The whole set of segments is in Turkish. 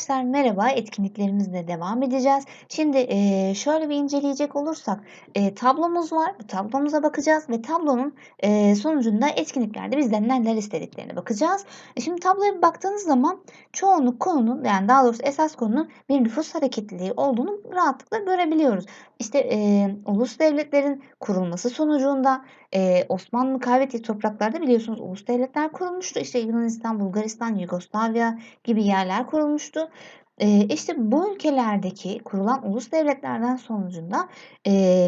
Arkadaşlar merhaba, etkinliklerimizle devam edeceğiz. Şimdi eee, şöyle bir inceleyecek olursak eee, tablomuz var. Bu tablomuza bakacağız ve tablonun eee, sonucunda etkinliklerde bizden neler istediklerine bakacağız. E, Şimdi tabloya baktığınız zaman çoğunluk konunun yani daha doğrusu esas konunun bir nüfus hareketliliği olduğunu rahatlıkla görebiliyoruz. İşte eee, ulus devletlerin kurulması sonucunda eee, Osmanlı kaybettiği topraklarda biliyorsunuz ulus devletler kurulmuştu. İşte Yunanistan, Bulgaristan, Yugoslavya gibi yerler kurulmuştu. Eee, işte bu ülkelerdeki kurulan ulus devletlerden sonucunda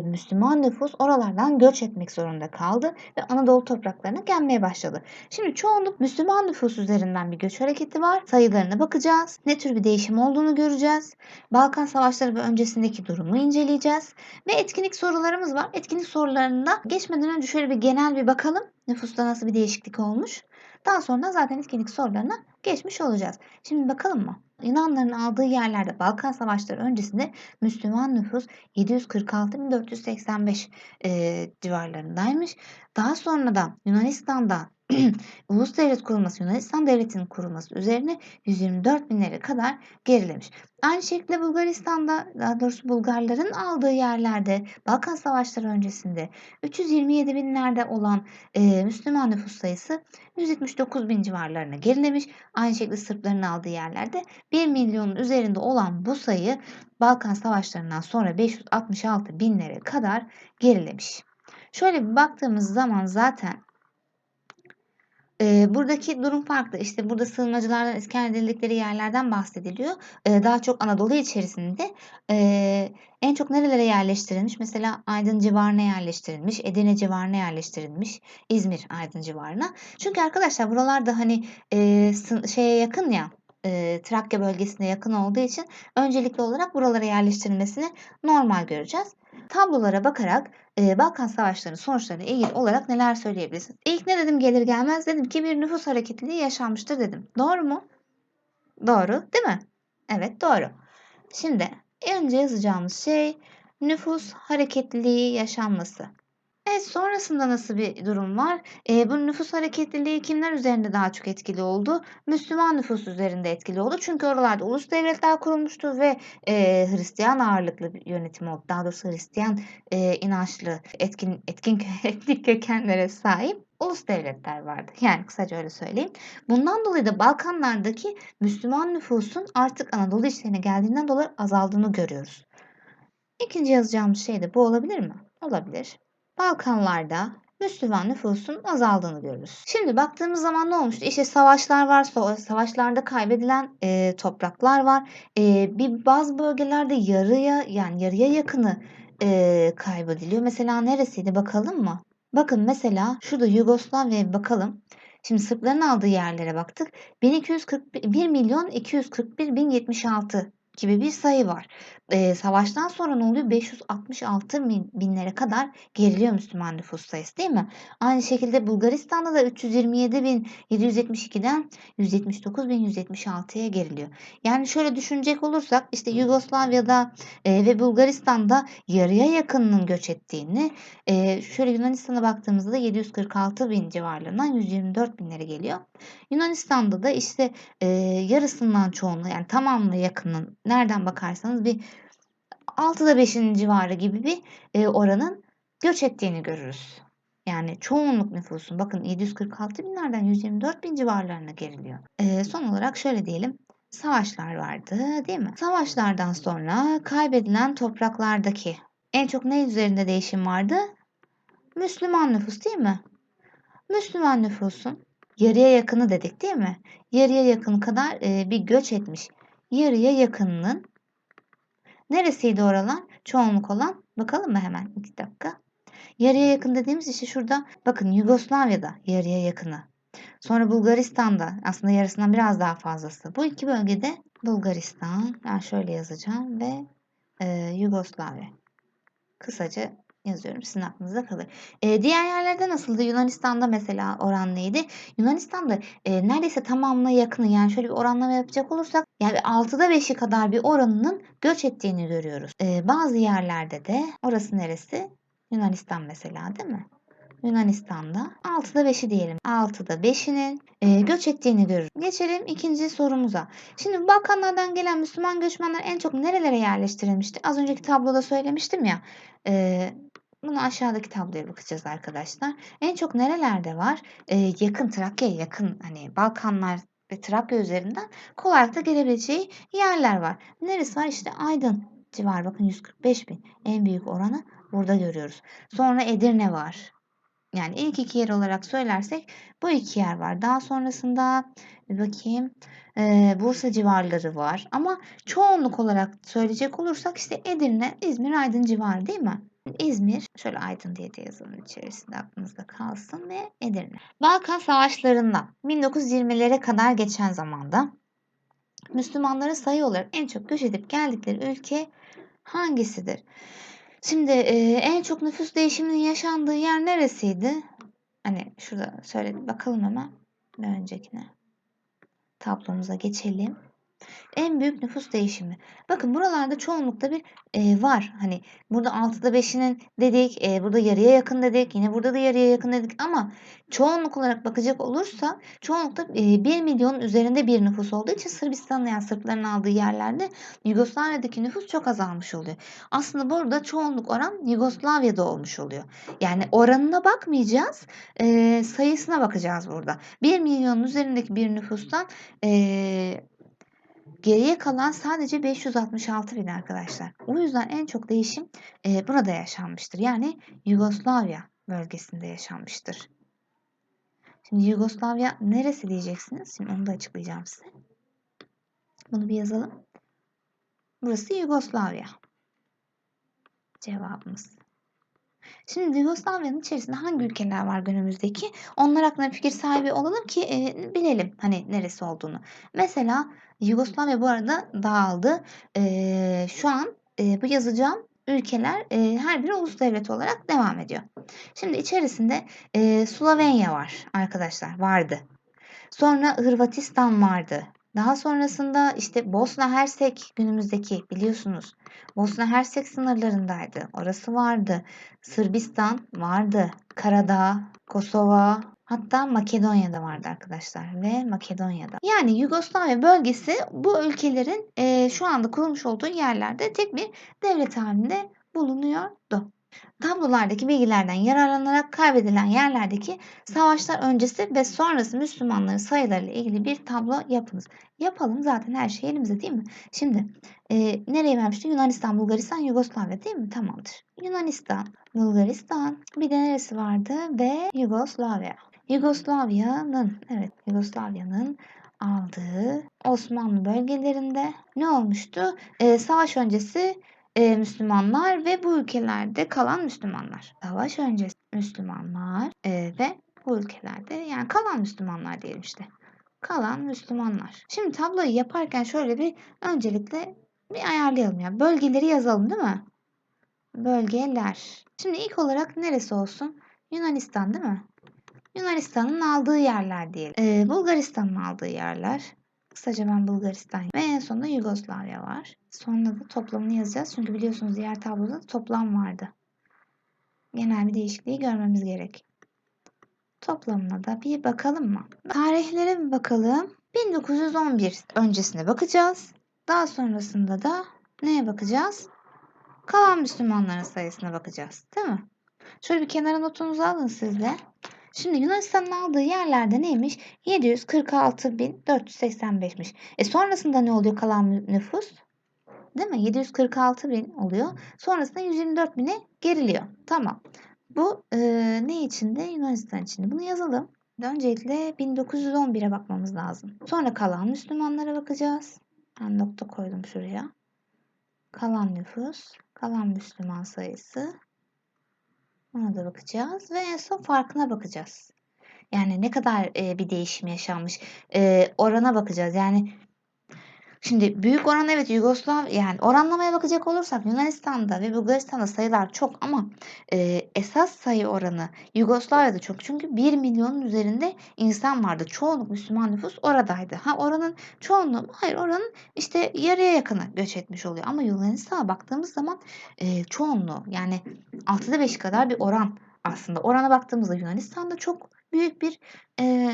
Müslüman nüfus oralardan göç etmek zorunda kaldı ve Anadolu topraklarına gelmeye başladı. Şimdi çoğunluk Müslüman nüfus üzerinden bir göç hareketi var. Sayılarına bakacağız. Ne tür bir değişim olduğunu göreceğiz. Balkan Savaşları ve öncesindeki durumu inceleyeceğiz. Ve etkinlik sorularımız var. Etkinlik sorularında geçmeden önce şöyle bir genel bir bakalım. Nüfusta nasıl bir değişiklik olmuş. Daha sonra zaten etkinlik sorularına geçmiş olacağız. Şimdi bakalım mı? Yunanların aldığı yerlerde Balkan Savaşları öncesinde Müslüman nüfus 746.485 e, civarlarındaymış. Daha sonra da Yunanistan'da ulus devlet kurulması, Yunanistan devletinin kurulması üzerine 124 binlere kadar gerilemiş. Aynı şekilde Bulgaristan'da, daha doğrusu Bulgarların aldığı yerlerde Balkan Savaşları öncesinde 327 binlerde olan e, Müslüman nüfus sayısı 179 bin civarlarına gerilemiş. Aynı şekilde Sırpların aldığı yerlerde 1 milyonun üzerinde olan bu sayı Balkan Savaşlarından sonra 566 binlere kadar gerilemiş. Şöyle bir baktığımız zaman zaten e, buradaki durum farklı. İşte burada sığınmacılardan iskan edildikleri yerlerden bahsediliyor. E, daha çok Anadolu içerisinde e, en çok nerelere yerleştirilmiş? Mesela Aydın civarına yerleştirilmiş, Edirne civarına yerleştirilmiş, İzmir Aydın civarına. Çünkü arkadaşlar buralarda hani e, şeye yakın ya e, Trakya bölgesine yakın olduğu için öncelikli olarak buralara yerleştirilmesini normal göreceğiz. Tablolara bakarak e, Balkan Savaşları'nın sonuçlarına ilgili olarak neler söyleyebilirsiniz? İlk ne dedim gelir gelmez dedim ki bir nüfus hareketliliği yaşanmıştır dedim. Doğru mu? Doğru değil mi? Evet doğru. Şimdi önce yazacağımız şey nüfus hareketliliği yaşanması. Evet, sonrasında nasıl bir durum var? Eee, bu nüfus hareketliliği kimler üzerinde daha çok etkili oldu? Müslüman nüfus üzerinde etkili oldu. Çünkü oralarda ulus devletler kurulmuştu ve eee, Hristiyan ağırlıklı bir yönetim oldu. Daha doğrusu Hristiyan eee, inançlı, etkin, etkin etnik kökenlere sahip ulus devletler vardı. Yani kısaca öyle söyleyeyim. Bundan dolayı da Balkanlardaki Müslüman nüfusun artık Anadolu içlerine geldiğinden dolayı azaldığını görüyoruz. İkinci yazacağımız şey de bu olabilir mi? Olabilir. Balkanlarda Müslüman nüfusun azaldığını görürüz. Şimdi baktığımız zaman ne olmuştu? İşte savaşlar var, savaşlarda kaybedilen e, topraklar var. E, bir bazı bölgelerde yarıya yani yarıya yakını e, kaybediliyor. Mesela neresiydi bakalım mı? Bakın mesela şurada Yugoslavya'ya bakalım. Şimdi Sırpların aldığı yerlere baktık. 1241 milyon 241 bin 76 gibi bir sayı var. Eee, savaştan sonra ne oluyor? 566 bin, binlere kadar geriliyor Müslüman nüfus sayısı değil mi? Aynı şekilde Bulgaristan'da da 327.772'den 179.176'ya geriliyor. Yani şöyle düşünecek olursak işte Yugoslavya'da e, ve Bulgaristan'da yarıya yakınının göç ettiğini, e, şöyle Yunanistan'a baktığımızda da 746 bin civarlarından 124 binlere geliyor. Yunanistan'da da işte e, yarısından çoğunluğu yani tamamına yakının nereden bakarsanız bir 6'da 5'in civarı gibi bir e, oranın göç ettiğini görürüz. Yani çoğunluk nüfusun bakın 746 binlerden 124 bin civarlarına geriliyor. E, son olarak şöyle diyelim savaşlar vardı değil mi? Savaşlardan sonra kaybedilen topraklardaki en çok ne üzerinde değişim vardı? Müslüman nüfus değil mi? Müslüman nüfusun yarıya yakını dedik değil mi? Yarıya yakın kadar e, bir göç etmiş. Yarıya yakınının neresiydi oralar? Çoğunluk olan. Bakalım mı hemen? İki dakika. Yarıya yakın dediğimiz işte şurada bakın Yugoslavya'da yarıya yakını. Sonra Bulgaristan'da aslında yarısından biraz daha fazlası. Bu iki bölgede Bulgaristan, ben şöyle yazacağım ve e, Yugoslavya. Kısaca yazıyorum. Sizin aklınızda kalır. E, diğer yerlerde nasıldı? Yunanistan'da mesela oran neydi? Yunanistan'da e, neredeyse tamamına yakını yani şöyle bir oranlama yapacak olursak yani 6'da 5'i kadar bir oranının göç ettiğini görüyoruz. E, bazı yerlerde de orası neresi? Yunanistan mesela değil mi? Yunanistan'da 6'da 5'i diyelim. 6'da 5'inin e, göç ettiğini görürüz. Geçelim ikinci sorumuza. Şimdi Balkanlardan gelen Müslüman göçmenler en çok nerelere yerleştirilmişti? Az önceki tabloda söylemiştim ya. E, bunu aşağıdaki tabloya bakacağız arkadaşlar. En çok nerelerde var? E, yakın Trakya'ya yakın hani Balkanlar ve Trakya üzerinden kolaylıkla gelebileceği yerler var. Neresi var? İşte Aydın civarı. Bakın 145 bin. En büyük oranı burada görüyoruz. Sonra Edirne var. Yani ilk iki yer olarak söylersek bu iki yer var. Daha sonrasında bir bakayım e, Bursa civarları var. Ama çoğunluk olarak söyleyecek olursak işte Edirne, İzmir, Aydın civarı değil mi? İzmir, şöyle Aydın diye de yazalım içerisinde aklınızda kalsın ve Edirne. Balkan Savaşlarında 1920'lere kadar geçen zamanda Müslümanların sayı olarak en çok göç edip geldikleri ülke hangisidir? Şimdi e, en çok nüfus değişiminin yaşandığı yer neresiydi? Hani şurada söyle bakalım hemen öncekine. Tablomuza geçelim. En büyük nüfus değişimi. Bakın buralarda çoğunlukta bir e, var. Hani burada 6'da 5'inin dedik, e, burada yarıya yakın dedik, yine burada da yarıya yakın dedik ama çoğunluk olarak bakacak olursa çoğunlukta e, 1 milyonun üzerinde bir nüfus olduğu için Sırbistan'da yani Sırpların aldığı yerlerde Yugoslavya'daki nüfus çok azalmış oluyor. Aslında burada çoğunluk oran Yugoslavya'da olmuş oluyor. Yani oranına bakmayacağız, e, sayısına bakacağız burada. 1 milyonun üzerindeki bir nüfustan e, Geriye kalan sadece 566 bin arkadaşlar. O yüzden en çok değişim e, burada yaşanmıştır. Yani Yugoslavya bölgesinde yaşanmıştır. Şimdi Yugoslavya neresi diyeceksiniz? Şimdi onu da açıklayacağım size. Bunu bir yazalım. Burası Yugoslavya. Cevabımız. Şimdi Yugoslavya'nın içerisinde hangi ülkeler var günümüzdeki? Onlar hakkında fikir sahibi olalım ki e, bilelim hani neresi olduğunu. Mesela Yugoslavya bu arada dağıldı. E, şu an e, bu yazacağım ülkeler e, her biri ulus devleti olarak devam ediyor. Şimdi içerisinde e, Slovenya var arkadaşlar vardı. Sonra Hırvatistan vardı. Daha sonrasında işte Bosna Hersek günümüzdeki biliyorsunuz. Bosna Hersek sınırlarındaydı. Orası vardı. Sırbistan vardı. Karadağ, Kosova, hatta Makedonya'da vardı arkadaşlar ve Makedonya'da. Yani Yugoslavya bölgesi bu ülkelerin e, şu anda kurulmuş olduğu yerlerde tek bir devlet halinde bulunuyordu. Tablolardaki bilgilerden yararlanarak kaybedilen yerlerdeki savaşlar öncesi ve sonrası Müslümanların sayılarıyla ilgili bir tablo yapınız. Yapalım zaten her şey elimizde değil mi? Şimdi e, nereye vermişti? Yunanistan, Bulgaristan, Yugoslavya değil mi? Tamamdır. Yunanistan, Bulgaristan bir de neresi vardı? Ve Yugoslavya. Yugoslavya'nın evet Yugoslavya'nın aldığı Osmanlı bölgelerinde ne olmuştu? E, savaş öncesi e, Müslümanlar ve bu ülkelerde kalan Müslümanlar. Savaş öncesi Müslümanlar e, ve bu ülkelerde yani kalan Müslümanlar diyelim işte. Kalan Müslümanlar. Şimdi tabloyu yaparken şöyle bir öncelikle bir ayarlayalım ya. Bölgeleri yazalım değil mi? Bölgeler. Şimdi ilk olarak neresi olsun? Yunanistan değil mi? Yunanistan'ın aldığı yerler diyelim. Ee, Bulgaristan'ın aldığı yerler. Kısaca ben Bulgaristan ve en sonunda Yugoslavya var. Sonra da toplamını yazacağız. Çünkü biliyorsunuz diğer tabloda toplam vardı. Genel bir değişikliği görmemiz gerek. Toplamına da bir bakalım mı? Tarihlere bir bakalım. 1911 öncesine bakacağız. Daha sonrasında da neye bakacağız? Kalan Müslümanların sayısına bakacağız. Değil mi? Şöyle bir kenara notunuzu alın siz de. Şimdi Yunanistan'ın aldığı yerlerde neymiş? 746.485'miş. E sonrasında ne oluyor kalan nüfus? Değil mi? 746 bin oluyor. Sonrasında 124 bine geriliyor. Tamam. Bu e, ne içinde? Yunanistan içinde. Bunu yazalım. Öncelikle 1911'e bakmamız lazım. Sonra kalan Müslümanlara bakacağız. Ben nokta koydum şuraya. Kalan nüfus, kalan Müslüman sayısı. Ona da bakacağız ve en son farkına bakacağız. Yani ne kadar e, bir değişim yaşanmış. E, orana bakacağız. Yani Şimdi büyük oran evet Yugoslav yani oranlamaya bakacak olursak Yunanistan'da ve Bulgaristan'da sayılar çok ama e, esas sayı oranı Yugoslavya'da çok. Çünkü 1 milyonun üzerinde insan vardı. Çoğunluk Müslüman nüfus oradaydı. Ha oranın çoğunluğu hayır oranın işte yarıya yakını göç etmiş oluyor. Ama Yunanistan'a baktığımız zaman e, çoğunluğu yani 6'da 5 kadar bir oran aslında. Orana baktığımızda Yunanistan'da çok büyük bir e,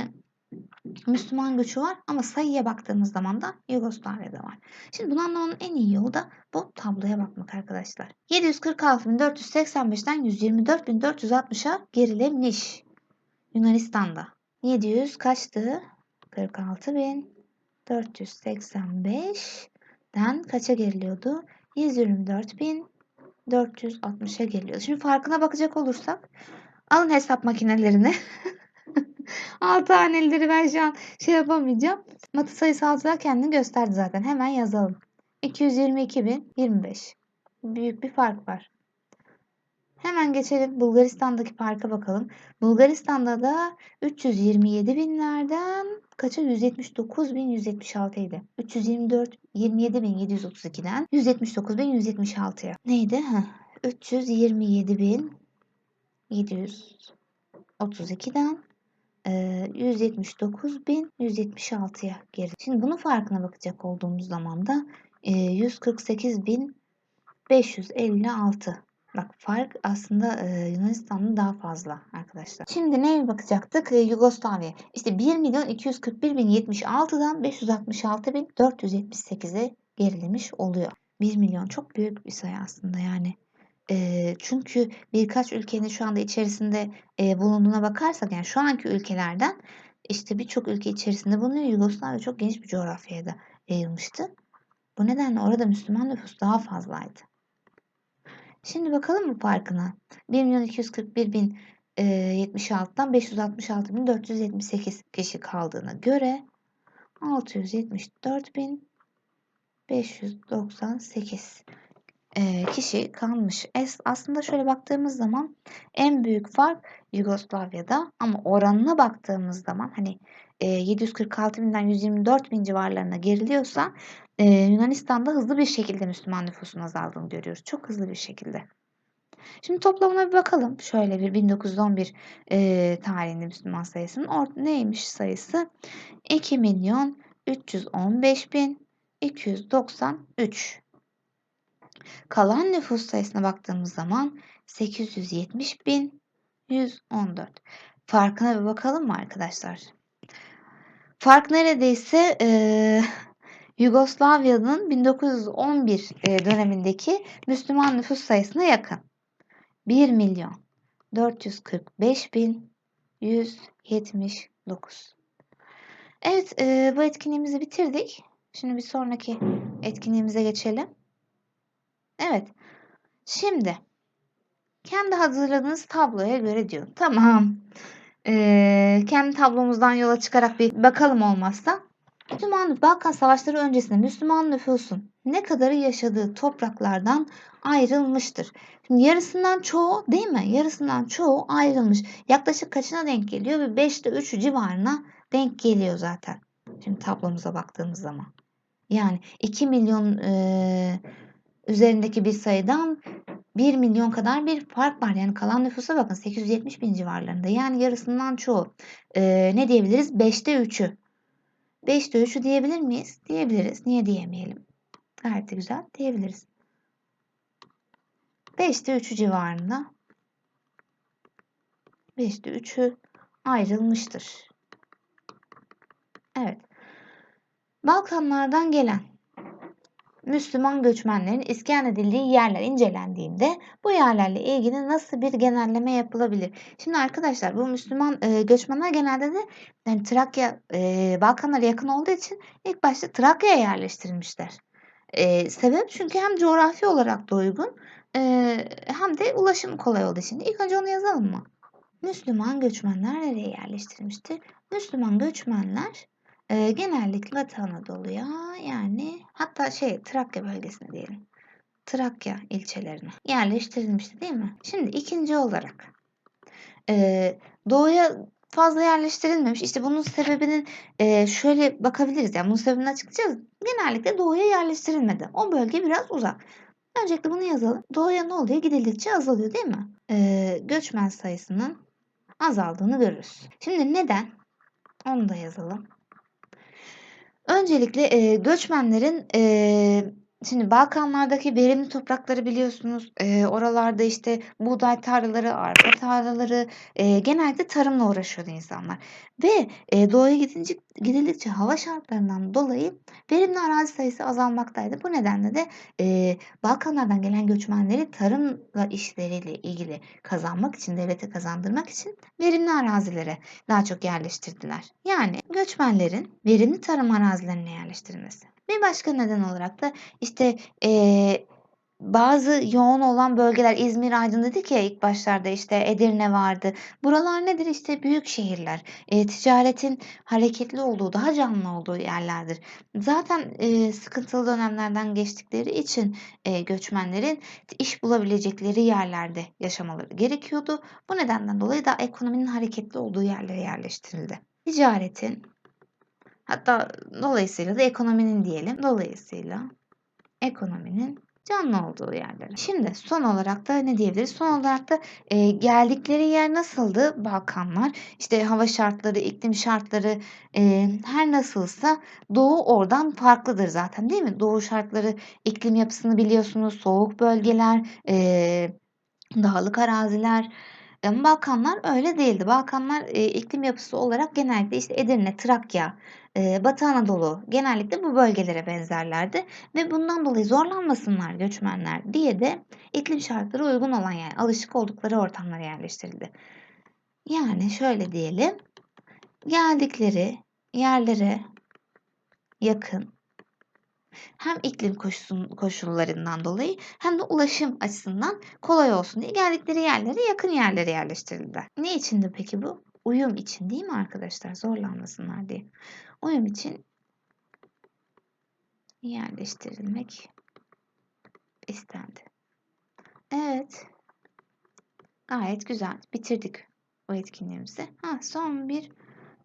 Müslüman göçü var ama sayıya baktığımız zaman da Yugoslavya'da var. Şimdi bunu anlamanın en iyi yolu da bu tabloya bakmak arkadaşlar. 746.485'ten 124.460'a gerilemiş. Yunanistan'da. 700 kaçtı? 46.485'den kaça geriliyordu? 124.460'a geliyor. Şimdi farkına bakacak olursak alın hesap makinelerini. Alt haneleri ben şu an şey yapamayacağım. Matı sayısalcılar kendini gösterdi zaten. Hemen yazalım. 222.025. Büyük bir fark var. Hemen geçelim Bulgaristan'daki farka bakalım. Bulgaristan'da da 327 binlerden kaça 179 bin 176 idi. 324 27 bin 732'den 179 bin 176'ya. Neydi? Heh. 327 bin 732'den 179.176'ya geri. Şimdi bunun farkına bakacak olduğumuz zaman da 148.556. Bak fark aslında Yunanistan'ın daha fazla arkadaşlar. Şimdi neye bakacaktık? Yugoslavya. İşte 1 milyon 241.076'dan 566.478'e gerilemiş oluyor. 1 milyon çok büyük bir sayı aslında yani. E, çünkü birkaç ülkenin şu anda içerisinde e, bulunduğuna bakarsak yani şu anki ülkelerden işte birçok ülke içerisinde bulunuyor. Yugoslavya çok geniş bir coğrafyaya da yayılmıştı. Bu nedenle orada Müslüman nüfus daha fazlaydı. Şimdi bakalım mı farkına? 1 milyon 241 bin e, 76'dan 566 bin 478 kişi kaldığına göre 674 598 kişi kalmış. Es, aslında şöyle baktığımız zaman en büyük fark Yugoslavya'da ama oranına baktığımız zaman hani e, 746 binden 124 bin civarlarına geriliyorsa e, Yunanistan'da hızlı bir şekilde Müslüman nüfusun azaldığını görüyoruz. Çok hızlı bir şekilde. Şimdi toplamına bir bakalım. Şöyle bir 1911 e, tarihinde Müslüman sayısının or neymiş sayısı? 2 milyon 315 bin 293 Kalan nüfus sayısına baktığımız zaman 870.114. Farkına bir bakalım mı arkadaşlar? Fark neredeyse e, Yugoslavya'nın 1911 e, dönemindeki Müslüman nüfus sayısına yakın. 1 milyon 445 bin 179. Evet e, bu etkinliğimizi bitirdik. Şimdi bir sonraki etkinliğimize geçelim. Evet. Şimdi kendi hazırladığınız tabloya göre diyor. Tamam. Ee, kendi tablomuzdan yola çıkarak bir bakalım olmazsa. Müslüman Balkan Savaşları öncesinde Müslüman nüfusun ne kadarı yaşadığı topraklardan ayrılmıştır. Şimdi yarısından çoğu değil mi? Yarısından çoğu ayrılmış. Yaklaşık kaçına denk geliyor? Bir 5'te 3'ü civarına denk geliyor zaten. Şimdi tablomuza baktığımız zaman. Yani 2 milyon e, üzerindeki bir sayıdan 1 milyon kadar bir fark var. Yani kalan nüfusa bakın 870 bin civarlarında. Yani yarısından çoğu. Ee, ne diyebiliriz? 5'te 3'ü. 5'te 3'ü diyebilir miyiz? Diyebiliriz. Niye diyemeyelim? Gayet de güzel diyebiliriz. 5'te 3'ü civarında. 5'te 3'ü ayrılmıştır. Evet. Balkanlardan gelen Müslüman göçmenlerin iskan edildiği yerler incelendiğinde bu yerlerle ilgili nasıl bir genelleme yapılabilir? Şimdi arkadaşlar bu Müslüman e, göçmenler genelde de yani Trakya, e, Balkanlara yakın olduğu için ilk başta Trakya'ya yerleştirilmişler. E, sebep çünkü hem coğrafi olarak da uygun e, hem de ulaşım kolay olduğu için. İlk önce onu yazalım mı? Müslüman göçmenler nereye yerleştirilmiştir? Müslüman göçmenler e, genellikle Batı Anadolu'ya yani hatta şey Trakya bölgesine diyelim. Trakya ilçelerine yerleştirilmişti değil mi? Şimdi ikinci olarak e, doğuya fazla yerleştirilmemiş. İşte bunun sebebinin e, şöyle bakabiliriz. Yani bunun sebebini açıklayacağız. Genellikle doğuya yerleştirilmedi. O bölge biraz uzak. Öncelikle bunu yazalım. Doğuya ne oluyor? Gidildikçe azalıyor değil mi? E, göçmen sayısının azaldığını görürüz. Şimdi neden? Onu da yazalım. Öncelikle e, göçmenlerin e, Şimdi Balkanlardaki verimli toprakları biliyorsunuz. Eee, oralarda, işte, buğday tarlaları, arpa tarlaları, eee, genellikle tarımla uğraşıyordu insanlar ve, eee, doğuya gidince gidildikçe hava şartlarından dolayı verimli arazi sayısı azalmaktaydı. Bu nedenle de, eee, Balkanlardan gelen göçmenleri tarımla işleriyle ilgili kazanmak için, devlete kazandırmak için verimli arazilere daha çok yerleştirdiler. Yani göçmenlerin verimli tarım arazilerine yerleştirilmesi. Bir başka neden olarak da, işte, eee, bazı yoğun olan bölgeler İzmir, Aydın dedik ya ilk başlarda, işte, Edirne vardı. Buralar nedir? İşte, büyük şehirler. Eee, ticaretin hareketli olduğu, daha canlı olduğu yerlerdir. Zaten, eee, sıkıntılı dönemlerden geçtikleri için, eee, göçmenlerin iş bulabilecekleri yerlerde yaşamaları gerekiyordu. Bu nedenden dolayı da ekonominin hareketli olduğu yerlere yerleştirildi. Ticaretin hatta dolayısıyla da ekonominin diyelim, dolayısıyla ekonominin canlı olduğu yerlere. Şimdi son olarak da ne diyebiliriz? Son olarak da, eee, geldikleri yer nasıldı Balkanlar? İşte, hava şartları, iklim şartları, eee, her nasılsa Doğu oradan farklıdır zaten, değil mi? Doğu şartları, iklim yapısını biliyorsunuz. Soğuk bölgeler, eee, dağlık araziler. Ama Balkanlar öyle değildi. Balkanlar, eee, iklim yapısı olarak genellikle, işte, Edirne, Trakya, eee, Batı Anadolu genellikle bu bölgelere benzerlerdi ve bundan dolayı zorlanmasınlar göçmenler diye de iklim şartları uygun olan, yani alışık oldukları ortamlara yerleştirildi. Yani şöyle diyelim, geldikleri yerlere yakın hem iklim koşullarından dolayı hem de ulaşım açısından kolay olsun diye geldikleri yerlere yakın yerlere yerleştirildiler. Ne içindi peki bu? Uyum için değil mi arkadaşlar? Zorlanmasınlar diye. Uyum için yerleştirilmek istendi. Evet. Gayet güzel. Bitirdik bu etkinliğimizi. Ha, son bir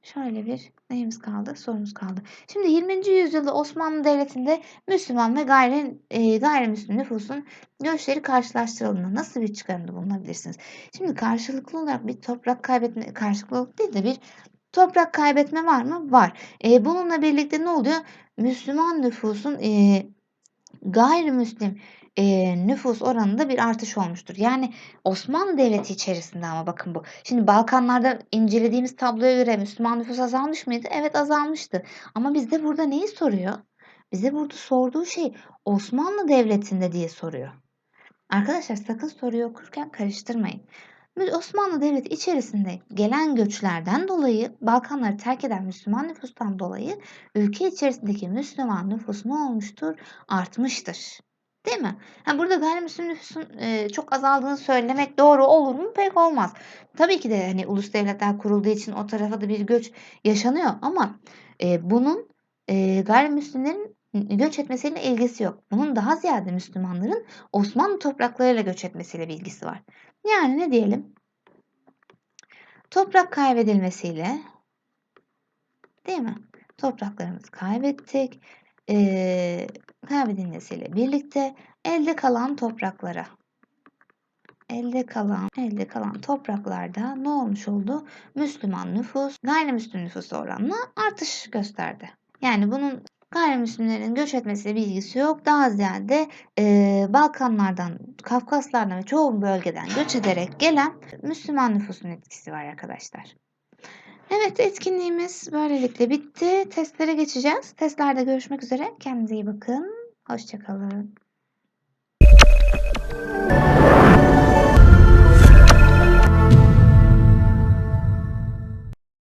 şöyle bir neyimiz kaldı? Sorumuz kaldı. Şimdi 20. yüzyılda Osmanlı Devleti'nde Müslüman ve gayri, e, gayrimüslim nüfusun göçleri karşılaştırıldığında nasıl bir çıkarımda bulunabilirsiniz? Şimdi karşılıklı olarak bir toprak kaybetme, karşılıklı değil de bir toprak kaybetme var mı? Var. E, bununla birlikte ne oluyor? Müslüman nüfusun e, gayrimüslim eee, nüfus oranında bir artış olmuştur. Yani Osmanlı Devleti içerisinde ama bakın bu. Şimdi Balkanlarda incelediğimiz tabloya göre Müslüman nüfus azalmış mıydı? Evet azalmıştı. Ama bizde burada neyi soruyor? Bize burada sorduğu şey Osmanlı Devleti'nde diye soruyor. Arkadaşlar sakın soruyu okurken karıştırmayın. Osmanlı Devleti içerisinde gelen göçlerden dolayı Balkanları terk eden Müslüman nüfustan dolayı ülke içerisindeki Müslüman nüfus ne olmuştur? Artmıştır. Değil mi? Ha, burada gayrimüslim nüfusun e, çok azaldığını söylemek doğru olur mu? Pek olmaz. Tabii ki de hani ulus devletler kurulduğu için o tarafa da bir göç yaşanıyor ama e, bunun e, gayrimüslimlerin göç etmesiyle ilgisi yok. Bunun daha ziyade Müslümanların Osmanlı topraklarıyla göç etmesiyle bir ilgisi var. Yani ne diyelim? Toprak kaybedilmesiyle değil mi? Topraklarımızı kaybettik. Ee, kaybedilmesiyle birlikte elde kalan topraklara elde kalan elde kalan topraklarda ne olmuş oldu? Müslüman nüfus gayrimüslim nüfus oranla artış gösterdi. Yani bunun gayrimüslimlerin göç etmesiyle bir yok. Daha ziyade e, Balkanlardan, Kafkaslardan ve çoğu bölgeden göç ederek gelen Müslüman nüfusun etkisi var arkadaşlar. Evet etkinliğimiz böylelikle bitti. Testlere geçeceğiz. Testlerde görüşmek üzere. Kendinize iyi bakın. Hoşçakalın.